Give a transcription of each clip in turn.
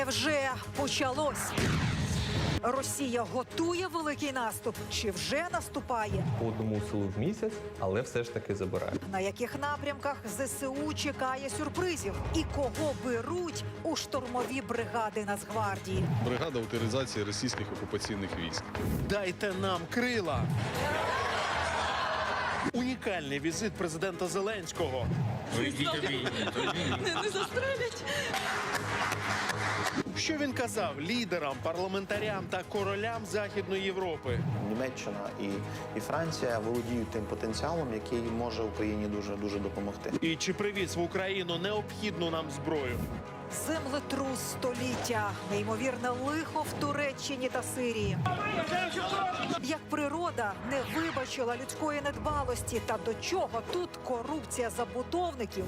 Невже почалось? Росія готує великий наступ чи вже наступає? по одному селу в місяць, але все ж таки забирає. На яких напрямках ЗСУ чекає сюрпризів? І кого беруть у штурмові бригади Нацгвардії? бригада утилізації російських окупаційних військ. Дайте нам крила. Унікальний візит президента Зеленського. Що він казав лідерам, парламентарям та королям Західної Європи? Німеччина і, і Франція володіють тим потенціалом, який може Україні дуже дуже допомогти. І чи привіз в Україну необхідну нам зброю? Землетрус століття, неймовірне лихо в Туреччині та Сирії. Як природа не вибачила людської недбалості, та до чого тут корупція забудовників?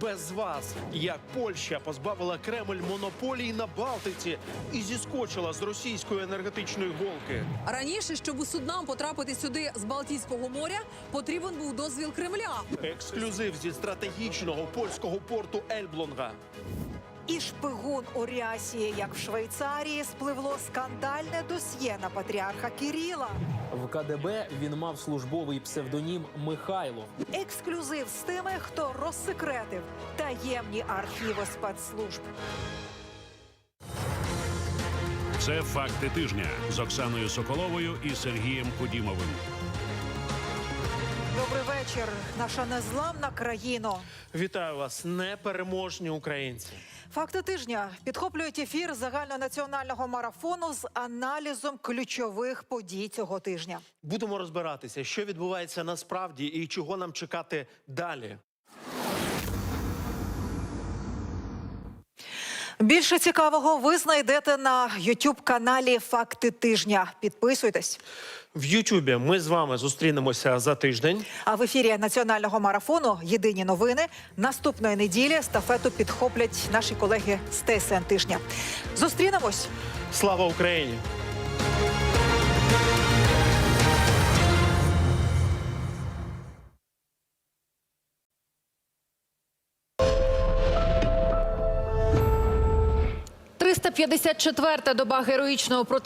Без вас, як Польща позбавила Кремль монополії на Балтиці і зіскочила з російської енергетичної голки. Раніше, щоб суднам потрапити сюди з Балтійського моря, потрібен був дозвіл Кремля. Ексклюзив зі стратегічного польського порту Ельблонга. І шпигун у рясі, як в Швейцарії, спливло скандальне досьє на патріарха Кіріла. В КДБ він мав службовий псевдонім Михайло. Ексклюзив з тими, хто розсекретив таємні архіви спецслужб. Це факти тижня з Оксаною Соколовою і Сергієм Кудімовим. Добрий вечір, наша незламна країно. Вітаю вас, непереможні українці. Факти тижня підхоплюють ефір загальнонаціонального марафону з аналізом ключових подій цього тижня. Будемо розбиратися, що відбувається насправді і чого нам чекати далі. Більше цікавого ви знайдете на youtube каналі Факти тижня. Підписуйтесь. В Ютубі ми з вами зустрінемося за тиждень. А в ефірі національного марафону Єдині новини наступної неділі естафету підхоплять наші колеги з ТСН тижня. Зустрінемось. Слава Україні! – 354-та доба героїчного проти.